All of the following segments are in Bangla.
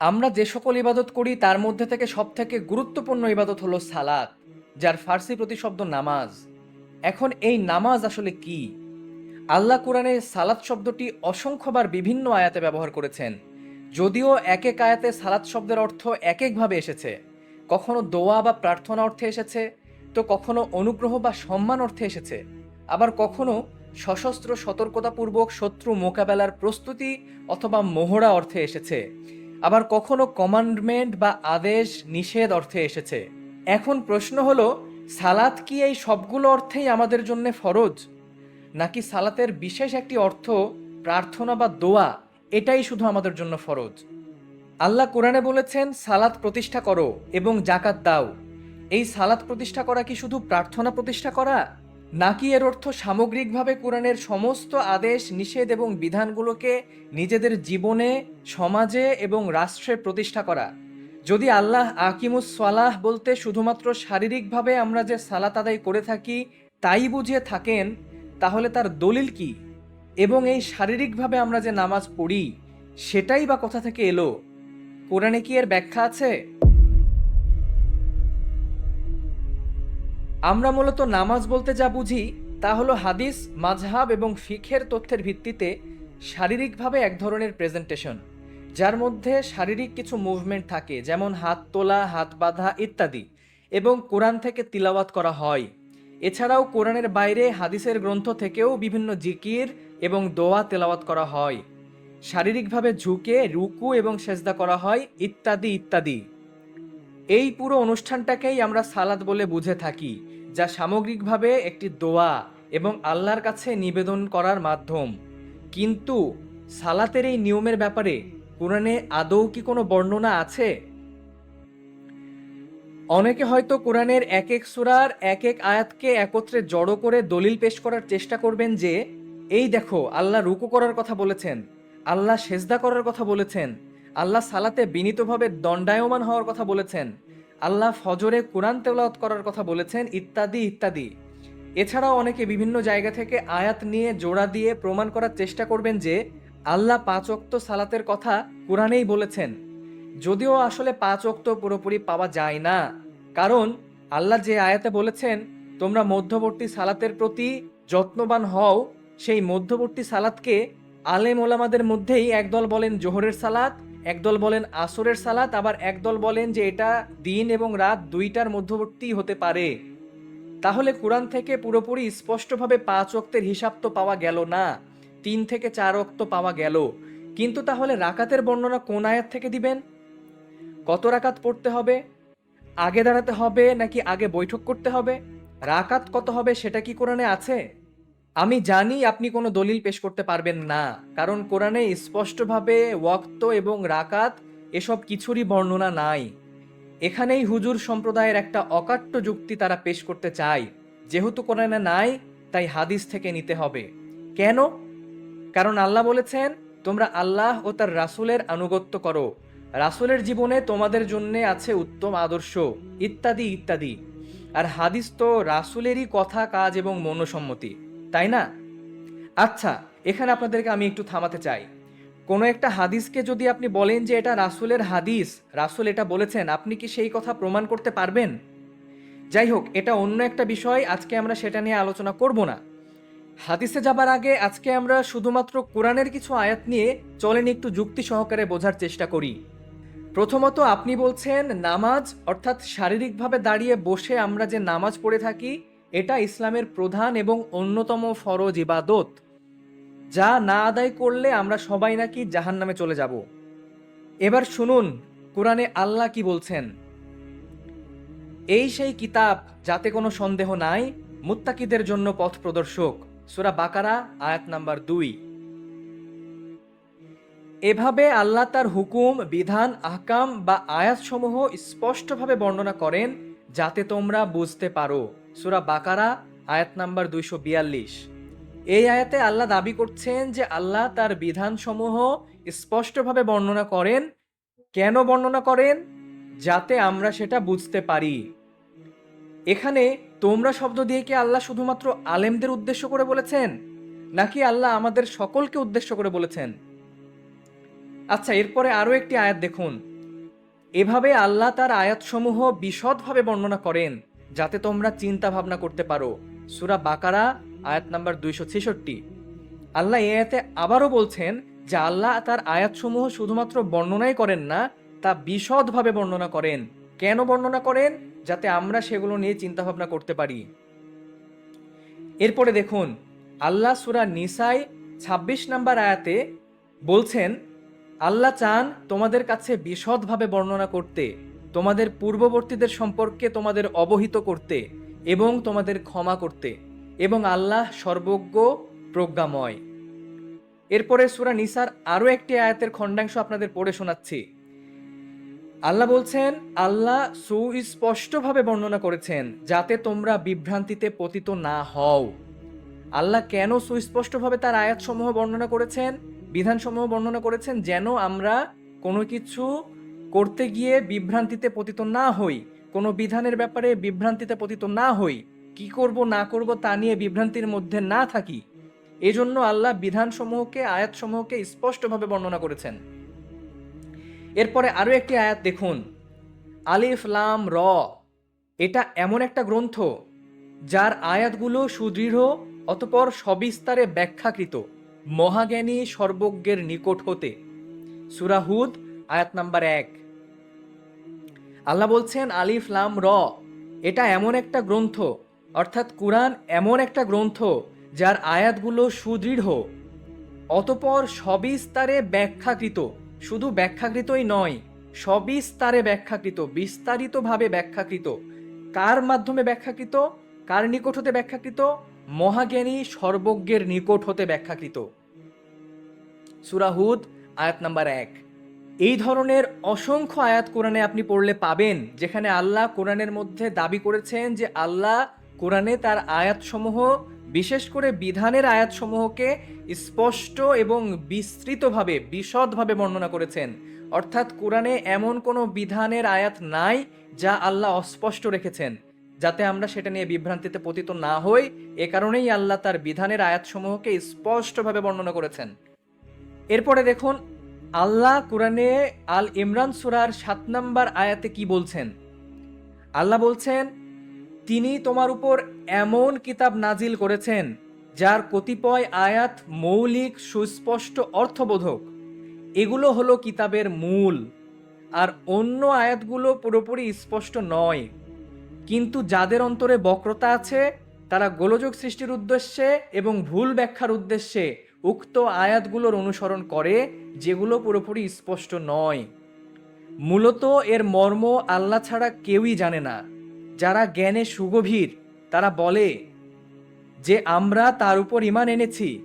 আমরা যে সকল ইবাদত করি, তার মধ্যে থেকে সবথেকে গুরুত্বপূর্ণ ইবাদত হলো সালাত, যার ফার্সি প্রতিশব্দ নামাজ। এখন এই নামাজ আসলে কি? আল্লাহ কোরআনে সালাত শব্দটি অসংখ্যবার বিভিন্ন আয়াতে ব্যবহার করেছেন। যদিও এক এক আয়াতে সালাত শব্দের অর্থ এক একভাবে এসেছে। কখনো দোয়া বা প্রার্থনা অর্থে এসেছে, তো কখনো অনুগ্রহ বা সম্মান অর্থে এসেছে। আবার কখনো সশস্ত্র সতর্কতাপূর্বক শত্রু মোকাবেলার প্রস্তুতি অথবা মোহরা অর্থে এসেছে। আবার কখনো কমান্ডমেন্ট বা আদেশ, নিষেধ অর্থে এসেছে। এখন প্রশ্ন হলো, সালাত কি এই সবগুলো অর্থেই আমাদের জন্য ফরজ? নাকি সালাতের বিশেষ একটি অর্থ, প্রার্থনা বা দোয়া, এটাই শুধু আমাদের জন্য ফরজ? আল্লাহ কোরআনে বলেছেন, সালাত প্রতিষ্ঠা করো এবং জাকাত দাও। এই সালাত প্রতিষ্ঠা করা কি শুধু প্রার্থনা প্রতিষ্ঠা করা? নাকি এর অর্থ সামগ্রিকভাবে কোরআনের সমস্ত আদেশ, নিষেধ এবং বিধানগুলোকে নিজেদের জীবনে, সমাজে এবং রাষ্ট্রে প্রতিষ্ঠা করা? যদি আল্লাহ আকিমুস সালাহ বলতে শুধুমাত্র শারীরিকভাবে আমরা যে সালাত আদায় করে থাকি, তাই বুঝিয়ে থাকেন, তাহলে তার দলিল কি? এবং এই শারীরিকভাবে আমরা যে নামাজ পড়ি, সেটাই বা কোথা থেকে এলো? কোরআনে কি এর ব্যাখ্যা আছে? আমরা মূলত নামাজ বলতে যা বুঝি, তা হলো হাদিস মাঝহাব এবং ফিখের তথ্যের ভিত্তিতে শারীরিকভাবে এক ধরনের প্রেজেন্টেশন যার মধ্যে শারীরিক কিছু মুভমেন্ট থাকে, যেমন হাত তোলা, হাত বাঁধা ইত্যাদি, এবং কোরআন থেকে তিলাওয়াত করা হয়। এছাড়াও কোরআনের বাইরে হাদিসের গ্রন্থ থেকেও বিভিন্ন জিকির এবং দোয়া তেলাওয়াত করা হয়। শারীরিকভাবে ঝুঁকে, রুকু এবং সেজদা করা হয়, ইত্যাদি ইত্যাদি। এই পুরো অনুষ্ঠানটাকেই আমরা সালাদ বলে বুঝে থাকি, যা সামগ্রিকভাবে একটি দোয়া এবং আল্লাহর কাছে নিবেদন করার মাধ্যম। কিন্তু সালাতের এই নিয়মের ব্যাপারে কোরআনে আদৌ কি কোনো বর্ণনা আছে? অনেকে হয়তো কোরআনের এক এক সুরার এক এক আয়াতকে একত্রে জড়ো করে দলিল পেশ করার চেষ্টা করবেন যে, এই দেখো, আল্লাহ রুকু করার কথা বলেছেন, আল্লাহ সেজদা করার কথা বলেছেন আল্লাহ সালাতে বিনীতভাবে দণ্ডায়মান হওয়ার কথা বলেছেন। আল্লাহ ফজরে কোরআন তেলাওয়াত করার কথা বলেছেন, ইত্যাদি ইত্যাদি। এছাড়াও অনেকে বিভিন্ন জায়গা থেকে আয়াত নিয়ে জোড়া দিয়ে প্রমাণ করার চেষ্টা করবেন যে, আল্লাহ পাঁচ অক্ত সালাতের কথা কোরআনেই বলেছেন। যদিও আসলে পাঁচ অক্ত পুরোপুরি পাওয়া যায় না। কারণ আল্লাহ যে আয়াতে বলেছেন, তোমরা মধ্যবর্তী সালাতের প্রতি যত্নবান হও সেই মধ্যবর্তী সালাতকে আলেম ওলামাদের মধ্যেই একদল বলেন জোহরের সালাত একদল বলেন আসরের সালাত, আবার একদল বলেন যে এটা দিন এবং রাত দুইটার মধ্যবর্তী হতে পারে। তাহলে কোরআন থেকে পুরোপুরি স্পষ্টভাবে পাঁচ অক্তের হিসাব তো পাওয়া গেল না, তিন থেকে চার অক্ত পাওয়া গেল। কিন্তু তাহলে রাকাতের বর্ণনা কোন আয়াত থেকে দিবেন? কত রাকাত পড়তে হবে? আগে দাঁড়াতে হবে নাকি আগে বৈঠক করতে হবে? রাকাত কত হবে সেটা কি কোরআনে আছে? আমি জানি আপনি কোনো দলিল পেশ করতে পারবেন না, কারণ কোরআনে স্পষ্টভাবে ওয়াক্ত এবং রাকাত এসব কিছুরই বর্ণনা নাই। এখানেই হুজুর সম্প্রদায়ের একটা অকাট্য যুক্তি তারা পেশ করতে চায়। যেহেতু কোরআনে নাই, তাই হাদিস থেকে নিতে হবে। কেন? কারণ আল্লাহ বলেছেন, তোমরা আল্লাহ ও তার রাসূলের আনুগত্য করো। রাসূলের জীবনে তোমাদের জন্য আছে উত্তম আদর্শ। ইত্যাদি ইত্যাদি। আর হাদিস তো রাসুলেরই কথা, কাজ এবং মনসম্মতি। তাই না? আচ্ছা এখানে আপনাদেরকে আমি একটু থামাতে চাই। কোনো একটা হাদিসকে যদি আপনি বলেন যে এটা রাসুলের হাদিস, রাসুল এটা বলেছেন, আপনি কি সেই কথা প্রমাণ করতে পারবেন? যাই হোক, এটা অন্য একটা বিষয়, আজকে আমরা সেটা নিয়ে আলোচনা করব না। হাদিসে যাবার আগে আজকে আমরা শুধুমাত্র কোরআনের কিছু আয়াত নিয়ে চলেন একটু যুক্তি সহকারে বোঝার চেষ্টা করি। প্রথমত আপনি বলছেন, নামাজ, অর্থাৎ শারীরিকভাবে দাঁড়িয়ে বসে আমরা যে নামাজ পড়ে থাকি এটা ইসলামের প্রধান এবং অন্যতম ফরজ ইবাদত, যা না আদায় করলে আমরা সবাই নাকি জাহান নামে চলে যাব। এবার শুনুন, কোরআনে আল্লাহ কি বলছেন? এই সেই কিতাব যাতে কোনো সন্দেহ নাই, মুত্তাকিদের জন্য পথ প্রদর্শক, সুরা বাকারা, আয়াত নাম্বার দুই। এভাবে আল্লাহ তার হুকুম, বিধান, আহকাম বা আয়াতসমূহ স্পষ্টভাবে বর্ণনা করেন, যাতে তোমরা বুঝতে পারো। সুরা বাকারা, আয়াত নাম্বার দুইশো বিয়াল্লিশ। এই আয়াতে আল্লাহ দাবি করছেন যে আল্লাহ তার বিধানসমূহ স্পষ্টভাবে বর্ণনা করেন। কেন বর্ণনা করেন? যাতে আমরা সেটা বুঝতে পারি। এখানে তোমরা শব্দ দিয়ে কি আল্লাহ শুধুমাত্র আলেমদের উদ্দেশ্য করে বলেছেন? নাকি আল্লাহ আমাদের সকলকে উদ্দেশ্য করে বলেছেন? আচ্ছা এরপরে আরও একটি আয়াত দেখুন। এভাবে আল্লাহ তার আয়াতসমূহ বিশদভাবে বর্ণনা করেন। যাতে তোমরা চিন্তা ভাবনা করতে পারো। সুরা বাকারা, আয়াত নাম্বার দুইশো ছেষট্টি। আল্লাহ এ আয়াতে আবারও বলছেন যে আল্লাহ তার আয়াতসমূহ শুধুমাত্র বর্ণনাই করেন না, তা বিশদভাবে বর্ণনা করেন। কেন বর্ণনা করেন? যাতে আমরা সেগুলো নিয়ে চিন্তা ভাবনা করতে পারি। এরপরে দেখুন, আল্লাহ সুরা নিসাই ২৬ নাম্বার আয়াতে বলছেন, আল্লাহ চান তোমাদের কাছে বিশদভাবে বর্ণনা করতে। তোমাদের পূর্ববর্তীদের সম্পর্কে তোমাদের অবহিত করতে এবং তোমাদের ক্ষমা করতে এবং আল্লাহ সর্বজ্ঞ প্রজ্ঞাময়। এরপরে সুরা নিসার আরও একটি আয়াতের খণ্ডাংশ আপনাদের পড়ে শোনাচ্ছি। আল্লাহ বলছেন, আল্লাহ সুস্পষ্টভাবে বর্ণনা করেছেন, যাতে তোমরা বিভ্রান্তিতে পতিত না হও। আল্লাহ কেন সুস্পষ্টভাবে তার আয়াতসমূহ বর্ণনা করেছেন, বিধানসমূহ বর্ণনা করেছেন, যেন আমরা কোনো কিছু করতে গিয়ে বিভ্রান্তিতে পতিত না হই। কোনো বিধানের ব্যাপারে বিভ্রান্তিতে পতিত না হই। কি করব, না করব তা নিয়ে বিভ্রান্তির মধ্যে না থাকি। এজন্য আল্লাহ বিধানসমূহকে, আয়াতসমূহকে স্পষ্টভাবে বর্ণনা করেছেন। এরপরে আরও একটি আয়াত দেখুন। আলিফ, লাম, র। এটা এমন একটা গ্রন্থ যার আয়াতগুলো সুদৃঢ় অতপর সবিস্তারে ব্যাখ্যাকৃত। মহাজ্ঞানী সর্বজ্ঞের নিকট হতে। সুরাহুদ আয়াত নাম্বার এক। আল্লাহ বলছেন আলিফ, লাম, র। এটা এমন একটা গ্রন্থ, অর্থাৎ কোরআন এমন একটা গ্রন্থ যার আয়াতগুলো সুদৃঢ়। অতপর সবিস্তারে ব্যাখ্যাকৃত, শুধু ব্যাখ্যাকৃতই নয় সবিস্তারে ব্যাখ্যাকৃত, বিস্তারিতভাবে ব্যাখ্যাকৃত। কার মাধ্যমে ব্যাখ্যাকৃত? কার নিকট হতে ব্যাখ্যাকৃত? মহাজ্ঞানী সর্বজ্ঞের নিকট হতে ব্যাখ্যাকৃত। সুরাহুদ আয়াত নাম্বার এক। এই ধরনের অসংখ্য আয়াত কোরআনে আপনি পড়লে পাবেন, যেখানে আল্লাহ কোরআনের মধ্যে দাবি করেছেন যে আল্লাহ কোরআনে তার আয়াতসমূহ, বিশেষ করে বিধানের আয়াতসমূহকে স্পষ্ট এবং বিস্তৃতভাবে, বিশদভাবে বর্ণনা করেছেন। অর্থাৎ কোরআনে এমন কোনো বিধানের আয়াত নাই যা আল্লাহ অস্পষ্ট রেখেছেন, যাতে আমরা সেটা নিয়ে বিভ্রান্তিতে পতিত না হই। এ কারণেই আল্লাহ তার বিধানের আয়াতসমূহকে স্পষ্টভাবে বর্ণনা করেছেন। এরপরে দেখুন আল্লাহ কোরআনে আল ইমরান সুরার সাত নম্বর আয়াতে কি বলছেন? আল্লাহ বলছেন, তিনি তোমার উপর এমন কিতাব নাজিল করেছেন, যার কতিপয় আয়াত মৌলিক, সুস্পষ্ট, অর্থবোধক। এগুলো হলো কিতাবের মূল, আর অন্য আয়াতগুলো পুরোপুরি স্পষ্ট নয়। কিন্তু যাদের অন্তরে বক্রতা আছে, তারা গোলযোগ সৃষ্টির উদ্দেশ্যে এবং ভুল ব্যাখ্যার উদ্দেশ্যে উক্ত আয়াতগুলোর অনুসরণ করে, যেগুলো পুরোপুরি স্পষ্ট নয়। মূলত এর মর্ম আল্লাহ ছাড়া কেউই জানে না। যারা জ্ঞানে সুগভীর, তারা বলে, যে আমরা তার উপর ইমান এনেছি,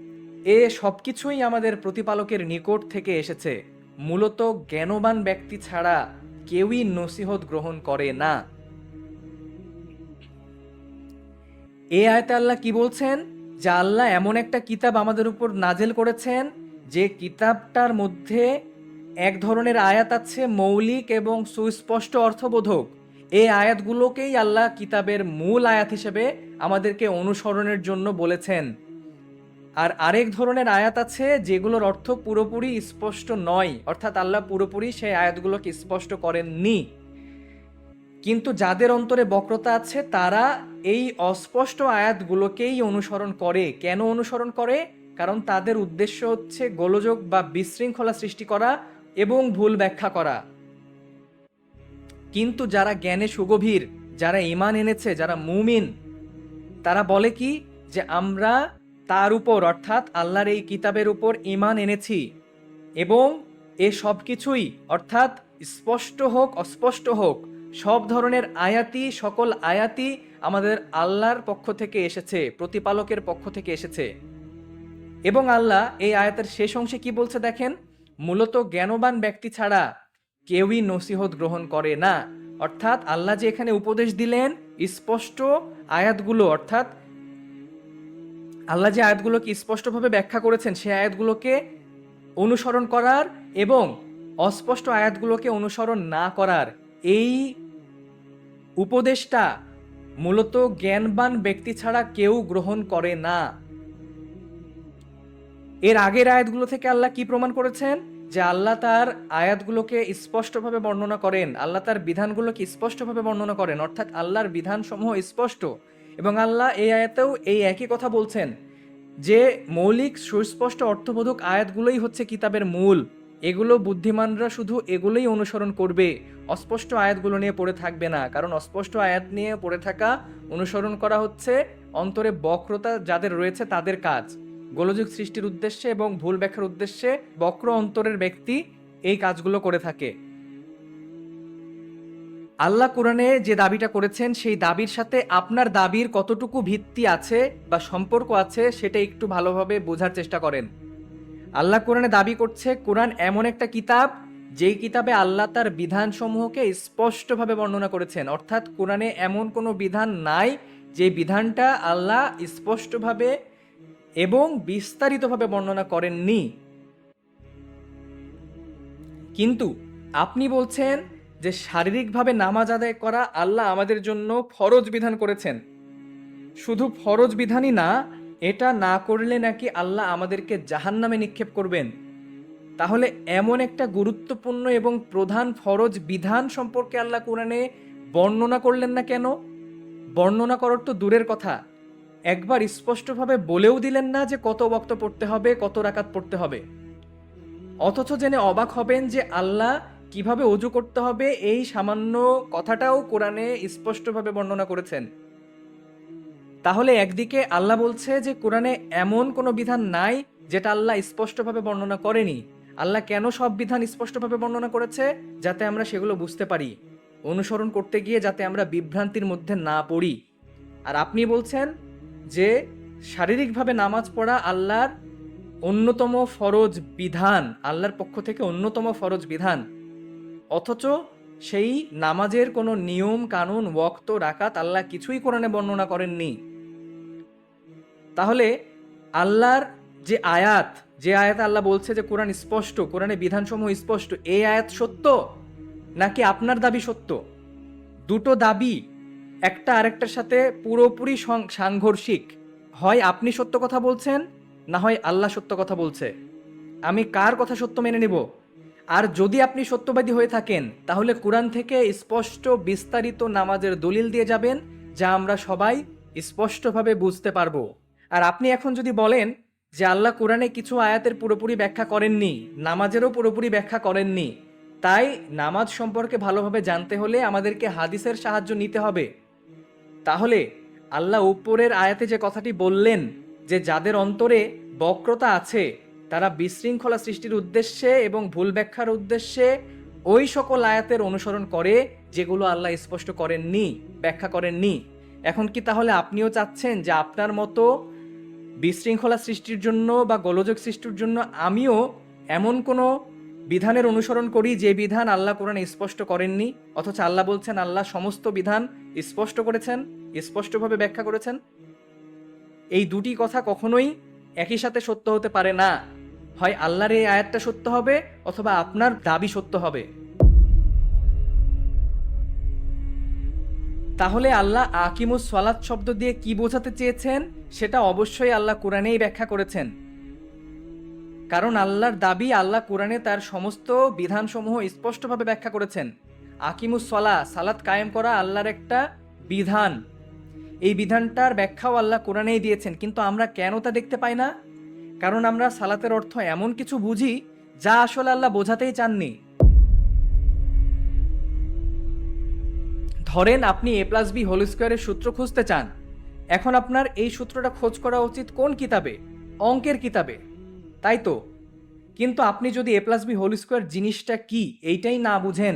এ সব কিছুই আমাদের প্রতিপালকের নিকট থেকে এসেছে। মূলত জ্ঞানবান ব্যক্তি ছাড়া কেউই নসিহত গ্রহণ করে না। এ আয়তে আল্লাহ কি বলছেন? যে আল্লাহ এমন একটা কিতাব আমাদের উপর নাজেল করেছেন, যে কিতাবটার মধ্যে এক ধরনের আয়াত আছে, মৌলিক এবং সুস্পষ্ট অর্থবোধক। এই আয়াতগুলোকেই আল্লাহ কিতাবের মূল আয়াত হিসেবে আমাদেরকে অনুসরণের জন্য বলেছেন। আর আরেক ধরনের আয়াত আছে, যেগুলোর অর্থ পুরোপুরি স্পষ্ট নয়, অর্থাৎ আল্লাহ পুরোপুরি সেই আয়াতগুলোকে স্পষ্ট করেননি। কিন্তু যাদের অন্তরে বক্রতা আছে, তারা এই অস্পষ্ট আয়াতগুলোকেই অনুসরণ করে। কেন অনুসরণ করে? কারণ তাদের উদ্দেশ্য হচ্ছে গোলযোগ বা বিশৃঙ্খলা সৃষ্টি করা এবং ভুল ব্যাখ্যা করা। কিন্তু যারা জ্ঞানে সুগভীর, যারা ইমান এনেছে, যারা মুমিন, তারা বলে কি? যে আমরা তার উপর, অর্থাৎ আল্লাহর এই কিতাবের উপর ইমান এনেছি এবং এ সব কিছুই অর্থাৎ স্পষ্ট হোক, অস্পষ্ট হোক, সব ধরনের আয়াতি সকল আয়াতি আমাদের আল্লাহর পক্ষ থেকে এসেছে, প্রতিপালকের পক্ষ থেকে এসেছে। এবং আল্লাহ এই আয়াতের শেষ অংশে কি বলছে দেখেন? মূলত জ্ঞানবান ব্যক্তি ছাড়া কেউই নসিহত গ্রহণ করে না। অর্থাৎ আল্লাহ যে এখানে উপদেশ দিলেন, স্পষ্ট আয়াতগুলো, অর্থাৎ আল্লাহ যে আয়াতগুলোকে স্পষ্টভাবে ব্যাখ্যা করেছেন, সেই আয়াতগুলোকে অনুসরণ করার এবং অস্পষ্ট আয়াতগুলোকে অনুসরণ না করার এই উপদেশটা মূলত জ্ঞানবান ব্যক্তি ছাড়া কেউ গ্রহণ করে না। এর আগের আয়াতগুলো থেকে আল্লাহ কি প্রমাণ করেছেন? যে আল্লাহ তার আয়াতগুলোকে স্পষ্টভাবে বর্ণনা করেন, আল্লাহ তার বিধানগুলোকে স্পষ্টভাবে বর্ণনা করেন, অর্থাৎ আল্লাহর বিধানসমূহ স্পষ্ট। এবং আল্লাহ এই আয়াতেও এই একই কথা বলছেন যে মৌলিক সুস্পষ্ট অর্থবোধক আয়াতগুলোই হচ্ছে কিতাবের মূল। এগুলো বুদ্ধিমানরা শুধু এগুলোই অনুসরণ করবে। অস্পষ্ট আয়াতগুলো নিয়ে পড়ে থাকবে না, কারণ অস্পষ্ট আয়াত নিয়ে পড়ে থাকা, অনুসরণ করা হচ্ছে অন্তরে বক্রতা যাদের রয়েছে তাদের কাজ। গোলযোগ সৃষ্টির উদ্দেশ্যে এবং ভুল ব্যাখ্যার উদ্দেশ্যে বক্র অন্তরের ব্যক্তি এই কাজগুলো করে থাকে। আল্লাহ কোরআনে যে দাবিটা করেছেন, সেই দাবির সাথে আপনার দাবির কতটুকু ভিত্তি আছে বা সম্পর্ক আছে সেটা একটু ভালোভাবে বোঝার চেষ্টা করেন। আল্লাহ কোরআনে দাবি করছে, কোরআন এমন একটা কিতাব, যেই কিতাবে আল্লাহ তার বিধানসমূহকে স্পষ্টভাবে বর্ণনা করেছেন। অর্থাৎ কোরআনে এমন কোনো বিধান নাই, যে বিধানটা আল্লাহ স্পষ্টভাবে এবং বিস্তারিতভাবে বর্ণনা করেননি। কিন্তু আপনি বলছেন যে শারীরিকভাবে নামাজ আদায় করা আল্লাহ আমাদের জন্য ফরজ বিধান করেছেন। শুধু ফরজ বিধানই না এটা না করলে নাকি আল্লাহ আমাদেরকে জাহান্নামে নিক্ষেপ করবেন? তাহলে এমন একটা গুরুত্বপূর্ণ এবং প্রধান ফরজ বিধান সম্পর্কে আল্লাহ কোরআনে বর্ণনা করলেন না কেন? বর্ণনা করার তো দূরের কথা। একবার স্পষ্টভাবে বলেও দিলেন না যে কত বক্ত পড়তে হবে, কত রাকাত পড়তে হবে। অথচ জেনে অবাক হবেন যে আল্লাহ কীভাবে অজু করতে হবে, এই সামান্য কথাটাও কোরআনে স্পষ্টভাবে বর্ণনা করেছেন। তাহলে একদিকে আল্লাহ বলছে যে কোরআনে এমন কোনো বিধান নাই যেটা আল্লাহ স্পষ্টভাবে বর্ণনা করেনি। আল্লাহ কেন সব বিধান স্পষ্টভাবে বর্ণনা করেছে? যাতে আমরা সেগুলো বুঝতে পারি। অনুসরণ করতে গিয়ে যাতে আমরা বিভ্রান্তির মধ্যে না পড়ি। আর আপনি বলছেন যে শারীরিকভাবে নামাজ পড়া আল্লাহর অন্যতম ফরজ বিধান, আল্লাহর পক্ষ থেকে অন্যতম ফরজ বিধান। অথচ সেই নামাজের কোনো নিয়ম, কানুন ওক্ত রাকাত আল্লাহ কিছুই কোরআনে বর্ণনা করেননি। তাহলে আল্লাহর যে আয়াত যে আয়াত আল্লাহ বলছে যে কোরআন স্পষ্ট কোরআনে বিধানসমূহ স্পষ্ট, এই আয়াত সত্য নাকি আপনার দাবি সত্য? দুটো দাবি, একটা আরেকটার সাথে পুরোপুরি সাংঘর্ষিক। হয় আপনি সত্য কথা বলছেন, না হয় আল্লাহ সত্য কথা বলছে। আমি কার কথা সত্য মেনে নিব? আর যদি আপনি সত্যবাদী হয়ে থাকেন, তাহলে কোরআন থেকে স্পষ্ট, বিস্তারিত নামাজের দলিল দিয়ে যাবেন, যা আমরা সবাই স্পষ্টভাবে বুঝতে পারব। আর আপনি এখন যদি বলেন যে আল্লাহ কোরআনে কিছু আয়াতের পুরোপুরি ব্যাখ্যা করেননি, নামাজেরও পুরোপুরি ব্যাখ্যা করেননি, তাই নামাজ সম্পর্কে ভালোভাবে জানতে হলে আমাদেরকে হাদিসের সাহায্য নিতে হবে। তাহলে আল্লাহ উপরের আয়াতে যে কথাটি বললেন যে যাদের অন্তরে বক্রতা আছে, তারা বিশৃঙ্খলা সৃষ্টির উদ্দেশ্যে এবং ভুল ব্যাখ্যার উদ্দেশ্যে ওই সকল আয়াতের অনুসরণ করে যেগুলো আল্লাহ স্পষ্ট করেননি, ব্যাখ্যা করেননি। এখন কি তাহলে আপনিও চাচ্ছেন যে আপনার মতো বিশৃঙ্খলা সৃষ্টির জন্য বা গোলযোগ সৃষ্টির জন্য আমিও এমন কোনো বিধানের অনুসরণ করি যে বিধান আল্লাহ কোরআনে স্পষ্ট করেননি, অথচ আল্লাহ বলছেন, আল্লাহ সমস্ত বিধান স্পষ্ট করেছেন, স্পষ্টভাবে ব্যাখ্যা করেছেন। এই দুটি কথা কখনোই একই সাথে সত্য হতে পারে না। হয় আল্লাহর এই আয়াতটা সত্য হবে, অথবা আপনার দাবি সত্য হবে। তাহলে আল্লাহ আকিমুস সালাত শব্দ দিয়ে কি বোঝাতে চেয়েছেন? সেটা অবশ্যই আল্লাহ কোরআনেই ব্যাখ্যা করেছেন। কারণ আল্লাহর দাবি, আল্লাহ কোরআনে তার সমস্ত বিধানসমূহ স্পষ্টভাবে ব্যাখ্যা করেছেন। আকিমুস সলা সালাত কায়েম করা আল্লাহর একটা বিধান। এই বিধানটার ব্যাখ্যাও আল্লাহ কোরআনেই দিয়েছেন। কিন্তু আমরা কেন তা দেখতে পাই না? কারণ আমরা সালাতের অর্থ এমন কিছু বুঝি, যা আসলে আল্লাহ বোঝাতেই চাননি। ধরেন আপনি এ প্লাস বি হোল স্কোয়ারের সূত্র খুঁজতে চান। এখন আপনার এই সূত্রটা খোঁজ করা উচিত কোন কিতাবে? অঙ্কের কিতাবে। তাই তো? কিন্তু আপনি যদি A plus B whole square জিনিসটা কি, এইটাই না বুঝেন,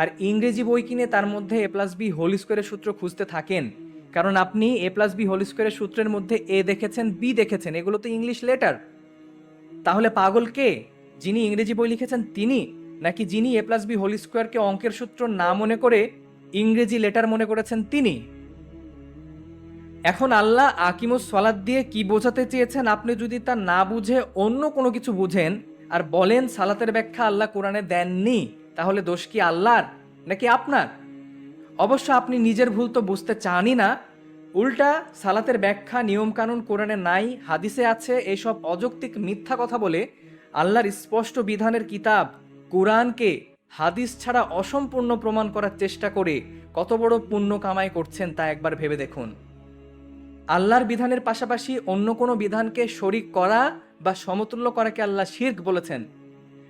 আর ইংরেজি বই কিনে তার মধ্যে এ প্লাস বি হোল স্কোয়ারের সূত্র খুঁজতে থাকেন, কারণ আপনি এ প্লাস বি হোল স্কোয়ারের সূত্রের মধ্যে এ দেখেছেন বি দেখেছেন, এগুলো তো ইংলিশ লেটার তাহলে পাগল কে? যিনি ইংরেজি বই লিখেছেন তিনি? নাকি যিনি এ প্লাস বি হোল স্কোয়ারকে অঙ্কের সূত্র না মনে করে ইংরেজি লেটার মনে করেছেন তিনি। এখন আল্লাহ আকিমুস সলাদ দিয়ে কি বোঝাতে চেয়েছেন আপনি যদি তা না বুঝে অন্য কোনো কিছু বুঝেন আর বলেন সালাতের ব্যাখ্যা আল্লাহ কোরআনে দেননি, তাহলে দোষ কি আল্লাহর নাকি আপনার? অবশ্য আপনি নিজের ভুল তো বুঝতে চানই না। উল্টা সালাতের ব্যাখ্যা, নিয়মকানুন কোরআনে নাই, হাদিসে আছে এইসব অযৌক্তিক মিথ্যা কথা বলে আল্লাহর স্পষ্ট বিধানের কিতাব কোরআনকে হাদিস ছাড়া অসম্পূর্ণ প্রমাণ করার চেষ্টা করে কত বড় পুণ্য কামাই করছেন তা একবার ভেবে দেখুন। আল্লাহর বিধানের পাশাপাশি অন্য কোনো বিধানকে শরিক করা বা সমতুল্য করাকে আল্লাহ শির্ক বলেছেন।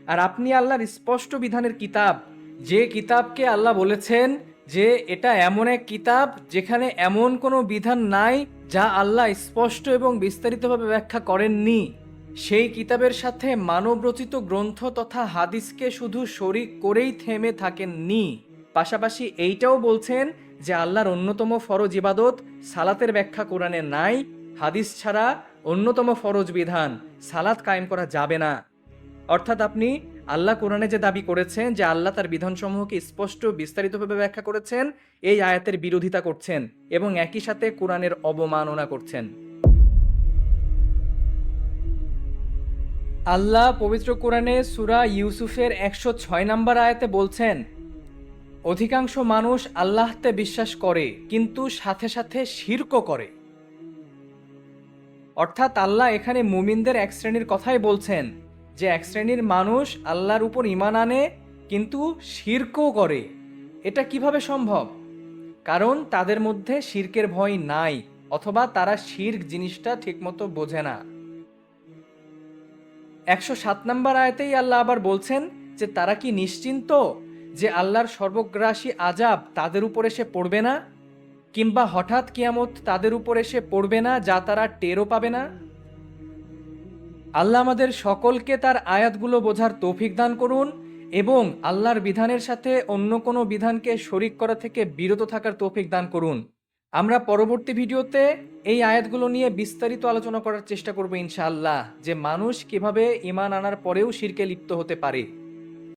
আর আপনি আল্লাহর স্পষ্ট বিধানের কিতাব, যে কিতাবকে আল্লাহ বলেছেন যে এটা এমন এক কিতাব যেখানে এমন কোনো বিধান নাই যা আল্লাহ স্পষ্ট এবং বিস্তারিতভাবে ব্যাখ্যা করেননি। সেই কিতাবের সাথে মানবরচিত গ্রন্থ তথা হাদিসকে শুধু শরিক করেই থেমে থাকেননি। পাশাপাশি এইটাও বলছেন যে আল্লাহর অন্যতম ফরজ ইবাদত সালাতের ব্যাখ্যা কোরআনে নাই, হাদিস ছাড়া অন্যতম ফরজ বিধান, সালাত কায়েম করা যাবে না। অর্থাৎ আপনি আল্লাহ কোরআনে যে দাবি করেছেন যে আল্লাহ তার বিধানসমূহকে স্পষ্ট, বিস্তারিতভাবে ব্যাখ্যা করেছেন, এই আয়াতের বিরোধিতা করছেন এবং একই সাথে কোরআনের অবমাননা করছেন। আল্লাহ পবিত্র কোরআনে সুরা ইউসুফের একশো ছয় নম্বর আয়াতে বলছেন, অধিকাংশ মানুষ আল্লাহতে বিশ্বাস করে, কিন্তু সাথে সাথে শিরকও করে। অর্থাৎ আল্লাহ এখানে মুমিনদের এক শ্রেণির কথাই বলছেন, যে এক শ্রেণির মানুষ আল্লাহর উপর ইমান আনে, কিন্তু শিরকও করে। এটা কীভাবে সম্ভব? কারণ তাদের মধ্যে শির্কের ভয় নাই, অথবা তারা শির্ক জিনিসটা ঠিকমতো বোঝে না। একশো সাত নম্বর আয়তেই আল্লাহ আবার বলছেন যে, তারা কি নিশ্চিন্ত যে আল্লাহর সর্বগ্রাসী আজাব তাদের উপর এসে পড়বে না? কিংবা হঠাৎ কিয়ামত তাদের উপর এসে পড়বে না যা তারা টেরও পাবে না? আল্লাহ আমাদের সকলকে তার আয়াতগুলো বোঝার তৌফিক দান করুন এবং আল্লাহর বিধানের সাথে অন্য কোনো বিধানকে শরিক করা থেকে বিরত থাকার তৌফিক দান করুন। আমরা পরবর্তী ভিডিওতে এই আয়াতগুলো নিয়ে বিস্তারিত আলোচনা করার চেষ্টা করব ইনশাআল্লাহ যে মানুষ কীভাবে ইমান আনার পরেও শিরকে লিপ্ত হতে পারে।